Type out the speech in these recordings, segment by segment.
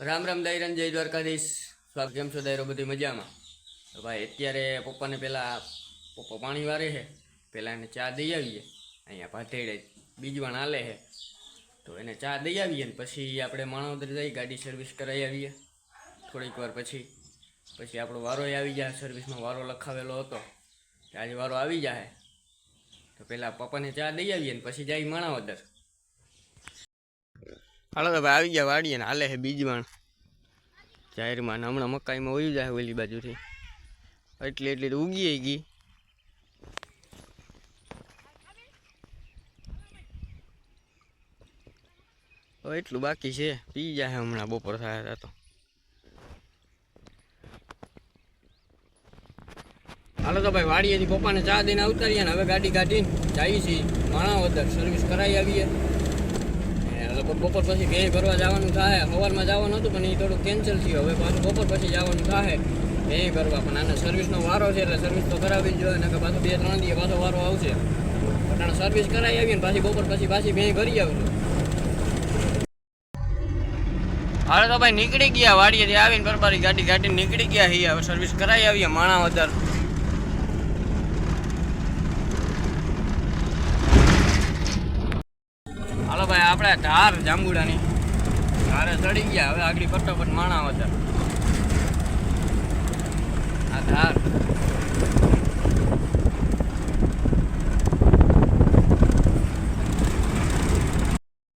રામ રામ દાયરન જય દ્વારકાધીશ. સ્વાગત કેમ છો દાયરો બધી મજામાં? તો ભાઈ, અત્યારે પપ્પાને પહેલાં પપ્પા પાણી વારે છે પહેલાં એને ચા દઈ આવીએ. અહીંયા ભાથેડે બીજવાણ હાલે છે. તો એને ચા દઈ આવીએ ને પછી આપણે માણાવદર જઈ ગાડી સર્વિસ કરાવી આવીએ. થોડીક વાર પછી. પછી આપણો વારો આવી જાય સર્વિસમાં વારો લખાવેલો હતો. આજે વારો આવી જાય તો પહેલાં પપ્પાને ચા દઈ આવીએ ને પછી જાય માણાવદર. હાલો તો ભાઈ આવી ગયા વાડીએ ને હાલે છે બીજવાણ જાહેરમાં હમણાં મકાઈમાં વયું જાય ઓલી બાજુથી. એટલી એટલી તો ઉગી ગઈ. એટલું બાકી છે. પી જાય હમણાં બપોર થાય તો હાલો તો ભાઈ વાડીએથી પપ્પાને ચા દઈને ઉતારીએ ને હવે ગાડી કાઢીને જઈએ છીએ. માણાવદર સર્વિસ કરાવી આવીએ. બપોર પછી બે ભરવા જવાનું થાય. સવારમાં જવાનું હતું પણ એ થોડું કેન્સલ થયું. હવે પાછું બપોર પછી જવાનું થાય. બે ભરવા પણ આને સર્વિસનો વારો છે એટલે સર્વિસ તો કરાવી જ જોઈએ. ને પાછું બે ત્રણ દિવસ પાછો વારો આવશે. પણ સર્વિસ કરાવી આવી ને પાછી બપોર પછી પાછી બે ભરી આવશું. હાલે તો ભાઈ નીકળી ગયા. વાડીએથી આવીને બરબારી ગાડી ગાડી નીકળી ગયા છીએ. હવે સર્વિસ કરાવી આવીએ. માણા હાલો ભાઈ આપણે ધાર જાંબુડાની. ધારે ચડી ગયા. હવે આગળ ફટાફટ માણા હતા આ ધાર.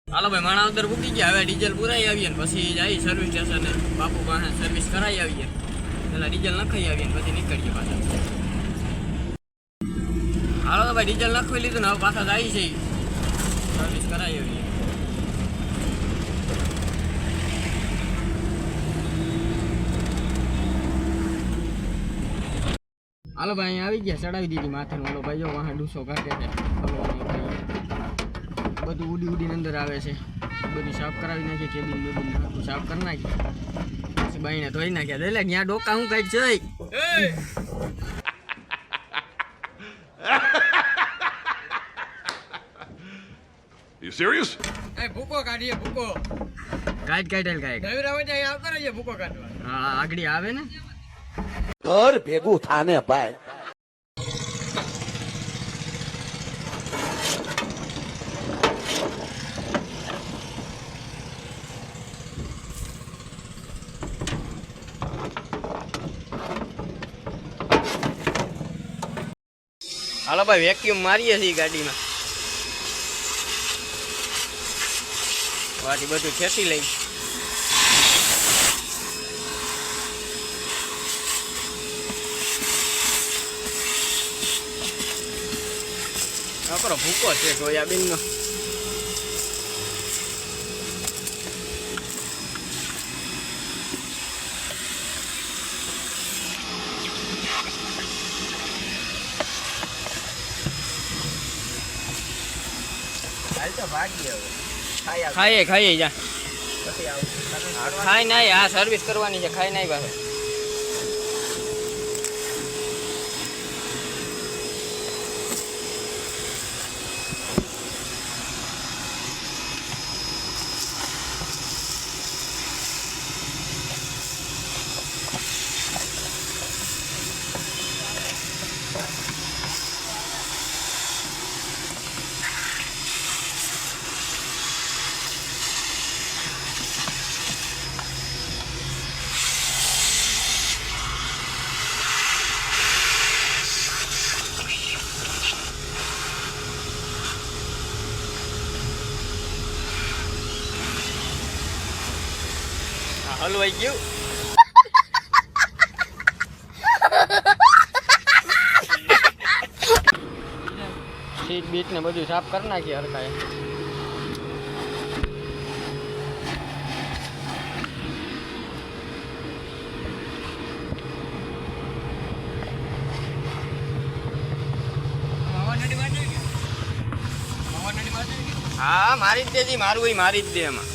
હાલો ભાઈ, માણા ઉદર મૂકી ગયા. હવે ડીઝલ પુરાઈ આવીએ ને પછી જઈએ સર્વિસ સ્ટેશને બાપુ પાસે સર્વિસ કરાવી આવીએ. પેલા ડીઝલ નખાઈ આવીએ ને પછી નીકળીએ પાછા. હાલો ભાઈ, ડીઝલ નખવી લીધું ને હવે પાછા જાય છે. સર્વિસ કરાવી આવીએ. હાલો ભાઈ અહીંયા આવી ગયા. ચડાવી દીધી માથે ઓલો ભાઈ જો વાહ ડૂસો કાઢે છે. બધું ઉડી ઉડીને અંદર આવે છે. બધું સાફ કરાવી નાખીએ કેબિન બેબિન આખું સાફ કરી નાખીએ. પછી ભાઈને ધોઈ નાખ્યા. એટલે ત્યાં ડોકા હું કઈ છે You serious? એ ભૂકો કાઢીએ ભૂકો. કાઢ કાઢેલ કાઢ. હોય ત્યાં આવતા રહીએ ભૂકો કાઢવા. હા આગળ આવે ને? ઘર ભેગું થાને ભાઈ. હાલો ભાઈ વેક્યુમ મારીએ છીએ ગાડીમાં. વાટી બધું ખેંચી લઈ. છોકરો ભૂકો છે સોયાબીનનો. ખાઈએ ખાઈએ જા. ખાઈ નાય આ સર્વિસ કરવાની છે ખાઈ નાય પાસે ગયું સીટ બીટ ને બધું સાફ કરી નાખીએ હરખાએ. હા મારી જ દેજી મારું હોય મારી જ દે એમાં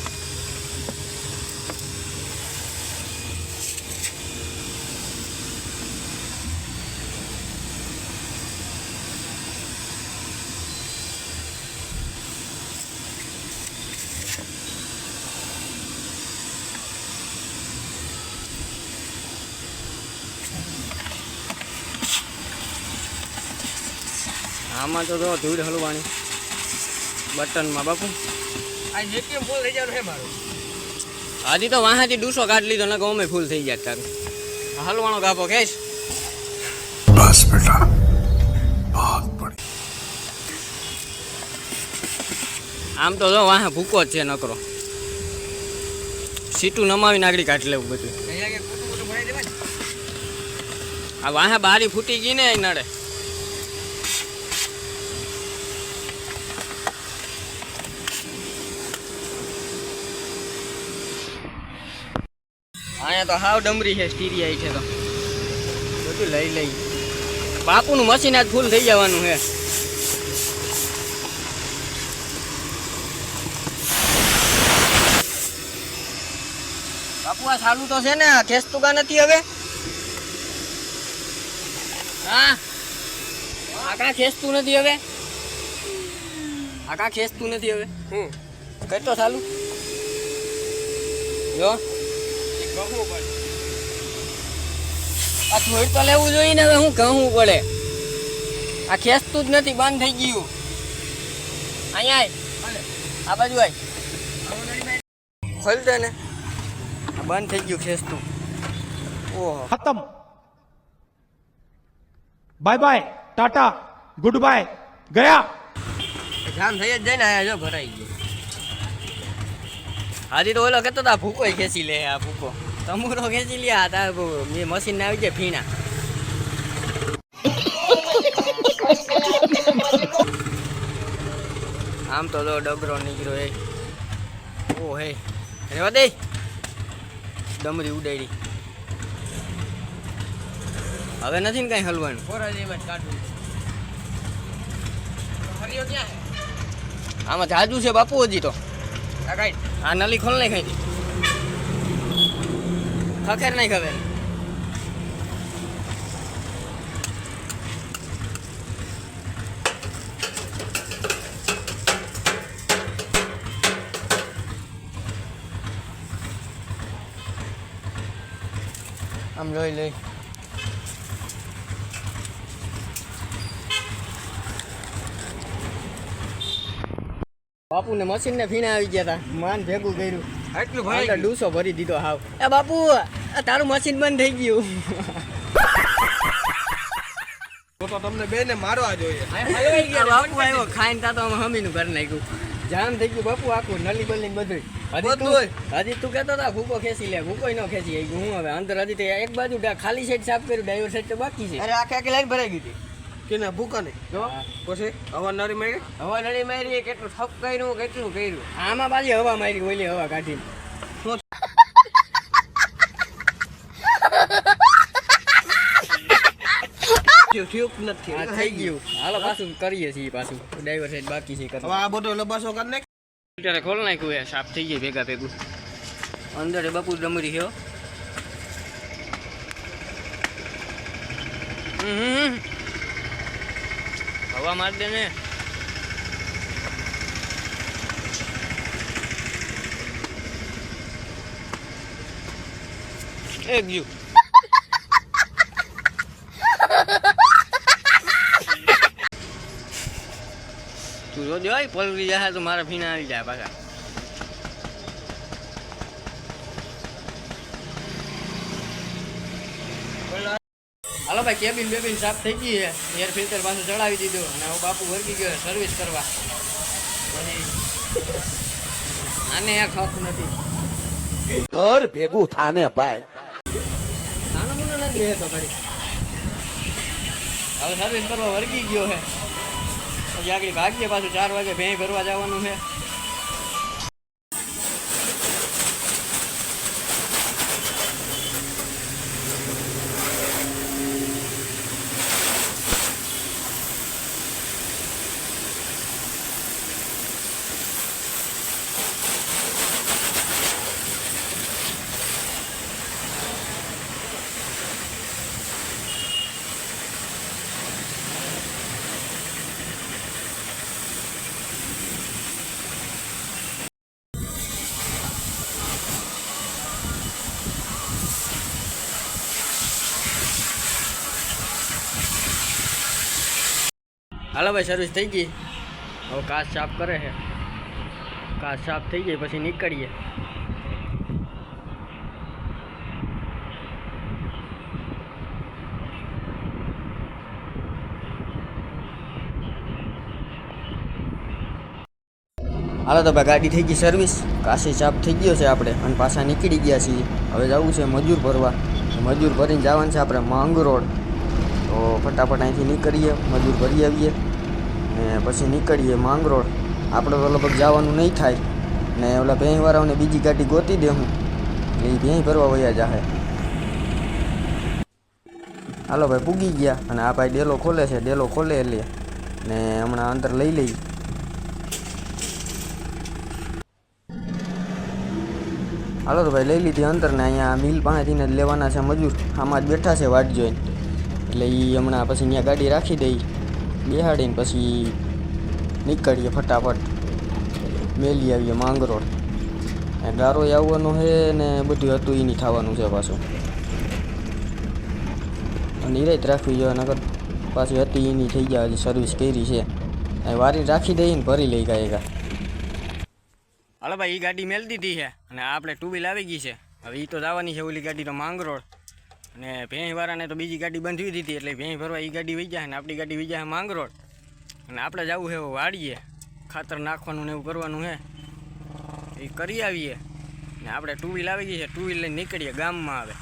આમાં તો જો ધૂળ હલવાની બટનમાં બાપુ. આ તો વાહાથી ડૂસો કાઢ લીધો ને ગમે ફૂલ થઈ ગયા તાર. હલવાનો ગાપો કેશ બસ બેટા. આમ તો જો વાહ ભૂકો જ છે નકરો. સીટું નમાવી નાગડી કાઢી લેવું બધું. આ વાહ બારી ફૂટી ગઈ ને નડે. અહીંયા તો હાવ ડમરી છે સ્ટીરિયા છે તો. બધું લઈ લઈ. બાપુનું મશીન આજ ફૂલ થઈ જવાનું છે. બાપુ આ સાલું તો છે ને ખેંચતું કા નથી હવે? હા? આ કા ખેંચતું નથી હવે? આ કા ખેંચતું નથી હવે? હું કરતો ચાલુ જો. આ થોડું તો લેવું જોઈએ ને હવે હું ગમવું પડે આ ખેંચતું જ નથી બંધ થઈ ગયું. અહીંયા આ બાજુ આય. ખોલ દે ને. બંધ થઈ ગયું ખેંચતું. ઓહો. ખતમ. Bye bye tata good bye. ગયા? જામ થઈ જ જાય ને આયા જો ભરાઈ ગયો. આજે તો ઓલો કેતો હતા ભૂકો ખેંચી લે આ ભૂકો. તમુરો ખેંચી લે આ તાર મેં મશીન ના આવી જાય ફીણા. આમ તો જો ડગરો નીકળ્યો એ ઓ હે રેવા દે. ડમરી ઉડાડી. હવે નથી ને કઈ હલવાનું? આમાં જાજુ છે બાપુ હજી તો. આ નલી ખોલ નહીં ખખેર નહીં ખબર. આમ લઈ લઈ. બાપુ ને મશીન ને ફીણા આવી ગયા હતા માન ભેગું કર્યું. આટલું અંદર ભરાઈ ડૂસો ભરી દીધો હાવ. એ બાપુ તારું મશીન બંધ થઈ ગયું. તો તો તમને બે ને મારવા જોઈએ. બાપુ આવ્યો ખાઈને તા તો અમે હમીનું કરી નાખ્યું. જામ થઈ ગયું બાપુ આખું નલી બલી બધું હજી તું બધુંય. હજી તું કહેતો હતા ભૂકો ખેંચી લે ભૂકો ન ખેંચી. આવી હું હવે અંદર હજી એક બાજુ ખાલી સાઈડ સાફ કર્યું ડ્રાઈવર સાઈડ તો બાકી છે. અરે આખે આખી લાઈન ભરાઈ ગઈ હતી. કેના ભૂકા નહીં? જો પછી હવા નળી મારી? હવા નળી મારી કેટલું ઠપ કર્યું કેટલું કર્યું. આમાં પાછી હવા મારી ઓલી હવા કાઢીને. થયું નથી થઈ ગયું હાલો પાછું કરીએ છીએ પાછું ડ્રાઈવર સાઈડ બાકી છે હવે આ બધો લબાસો કરી નાખ અત્યારે ખોલ નાખ્યું એ સાફ થઈ ગયું ભેગા ભેગું અંદર બપુ ડમરી છે. હવા માર દે ને એક જુ તું જો પલવી જશે તો મારા ભીના આવી જાય પાછા. હાલો ભાઈ કેબિન બેબિન સાફ થઈ ગઈ છે. એર ફિલ્ટર પાછું ચડાવી દીધું અને હું બાપુ વર્ગી ગયો સર્વિસ કરવા. આને આ ખાતું નથી. ઘર ભેગું થાને ભાઈ. નાનો મોનો નથી રહેતો ઘડી. હવે સર્વિસ કરવા વર્ગી ગયો છે. પછી આગળ ભાગીએ પાછું ચાર વાગે ભેં ભરવા જવાનું છે. હાલો ભાઈ સર્વિસ થઈ ગઈ? હવે કાચ સાફ કરે છે. કાચ સાફ થઈ ગઈ, પછી નીકળીએ. હાલો તો ભાઈ, ગાડી થઈ ગઈ સર્વિસ કાશી ચાપ થઈ ગયો છે આપણે. અને પાછા નીકળી ગયા છીએ. હવે જવું છે મજૂર ભરવા. મજૂર ભરીને જવાનું છે આપણે માંગ રોડ. તો ફટાફટ અહીંથી નીકળીએ, મજૂર ભરી આવીએ. ને પછી નીકળીએ માંગરોળ. આપણે તો લગભગ જવાનું નહીં થાય. ને ઓલા ભેંવાળાઓને બીજી ગાડી ગોતી દે હું. એ ભેં ભરવા વયા જાહે. હાલો ભાઈ, પૂગી ગયા. અને આ ભાઈ ડેલો ખોલે છે. ડેલો ખોલે એટલે. ને હમણાં અંદર લઈ લઈ. હાલો તો ભાઈ, લઈ લીધી અંદર ને અહીંયા મિલ પાસેથી જ લેવાના છે મજૂર. આમાં જ બેઠા છે વાટ જોઈને. એટલે એ હમણાં પછી અહીંયા ગાડી રાખી દઈ બેહાડીને પછી નીકળીએ ફટાફટ. મેલી આવીએ માંગરોળ. ગારો આવવાનો છે ને બધું હતું એની થવાનું છે પાછું. નિરાત રાખવી જોઈએ નગર પાછી હતી એની થઈ ગયા હજી સર્વિસ કરી છે. વારી રાખી દઈએ ને ભરી લઈ ગયા એકા. હાલો ભાઈ એ ગાડી મેળ દીધી છે. અને આપણે ટુ વ્હીલ આવી ગઈ છે. હવે એ તો જવાની છે ઓલી ગાડી તો માંગરોળ. અને ભેંસવાળાને તો બીજી ગાડી બંધવી દીધી એટલે ભેંસ ભરવા એ ગાડી વહી જાય ને આપણી ગાડી વહી જાય માંગરોળ અને આપણે જવું છે હવે વાડીએ ખાતર નાખવાનું ને એવું કરવાનું છે એ કરી આવીએ. ને આપણે ટુ વ્હીલ આવી ગઈ છે ટુ વ્હીલ લઈને નીકળીએ, ગામમાં આવે.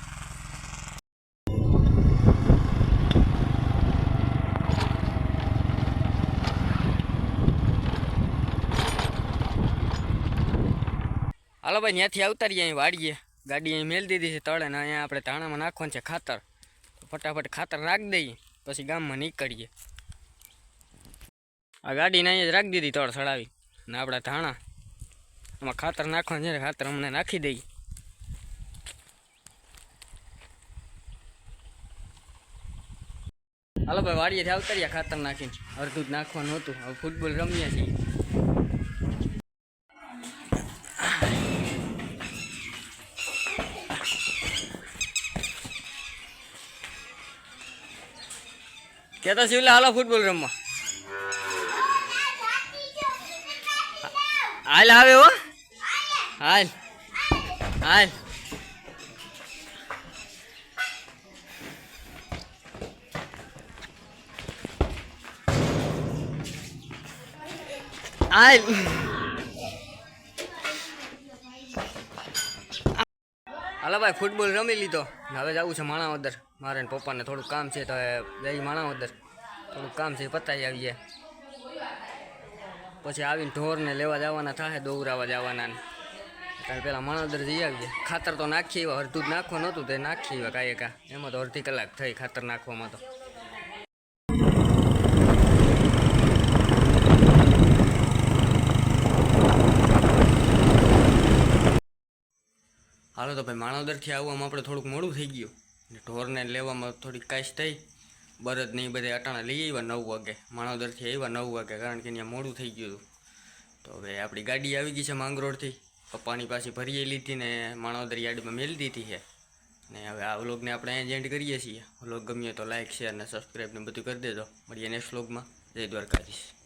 હાલો ભાઈ ત્યાંથી આવતા રહીએ અહીં વાડીએ ગાડી અહીં મેળ દીધી છે તળે ને અહીંયા આપણે ધાણામાં નાખવાનું છે ખાતર. ફટાફટ ખાતર રાખી દઈએ, પછી ગામમાં નીકળીએ. આ ગાડીને અહીંયા જ રાખી દીધી તળ સડાવી ને આપણા ધાણા, એમાં ખાતર નાખવાનું છે ખાતર અમને નાખી દઈએ. હાલો ભાઈ, વાડીએથી આવતા રહ્યા ખાતર નાખીને. અડધું જ નાખવાનું હતું. હવે ફૂટબોલ રમીએ છીએ. કેતા શિવલા હાલો ફૂટબોલ રમવા. હાલ આવે હો. હાલ. હાલ. હાલ. હાલો ભાઈ ફૂટબોલ રમી લીધો. હવે જવું છે માણાવદર. મારે પપ્પાને થોડુંક કામ છે, તો જઈ માણાવદર. થોડુંક કામ છે પતાવી આવીએ. પછી આવીને ઢોરને લેવા જવાના થાય દોવરાવા જવાના કારણ પહેલાં માણાવદર જઈ આવીએ. ખાતર તો નાખીએ અડધું જ નાખવા નહોતું, તે નાખીએ કાંઈ કા એમાં તો અડધી કલાક થઈ ખાતર નાખવામાં તો. હાલો તો ભાઈ માણાવદરથી આવવામાં આપણે થોડુંક મોડું થઈ ગયું. ઢોરને લેવામાં થોડીક કાશ થઈ. બરદ નહીં બધે અટાણા લઈ આવ્યા નવ વાગે. માણાવદરથી આવ્યા નવ વાગે, કારણ કે ત્યાં મોડું થઈ ગયું હતું. તો હવે આપણી ગાડી આવી ગઈ છે માંગરોળથી પપ્પાની પાસે ભરીએ લીધી ને માણાવદર યાર્ડમાં મેલી દીધી છે. ને હવે આ વ્લોગને આપણે અહીંયા એન્ડ કરીએ છીએ. વ્લોગ ગમ્યો તો લાઇક શેર અને સબસ્ક્રાઈબ ને બધું કરી દેજો. મળીએ નેક્સ્ટ વ્લોગમાં. જય દ્વારકાધીશ.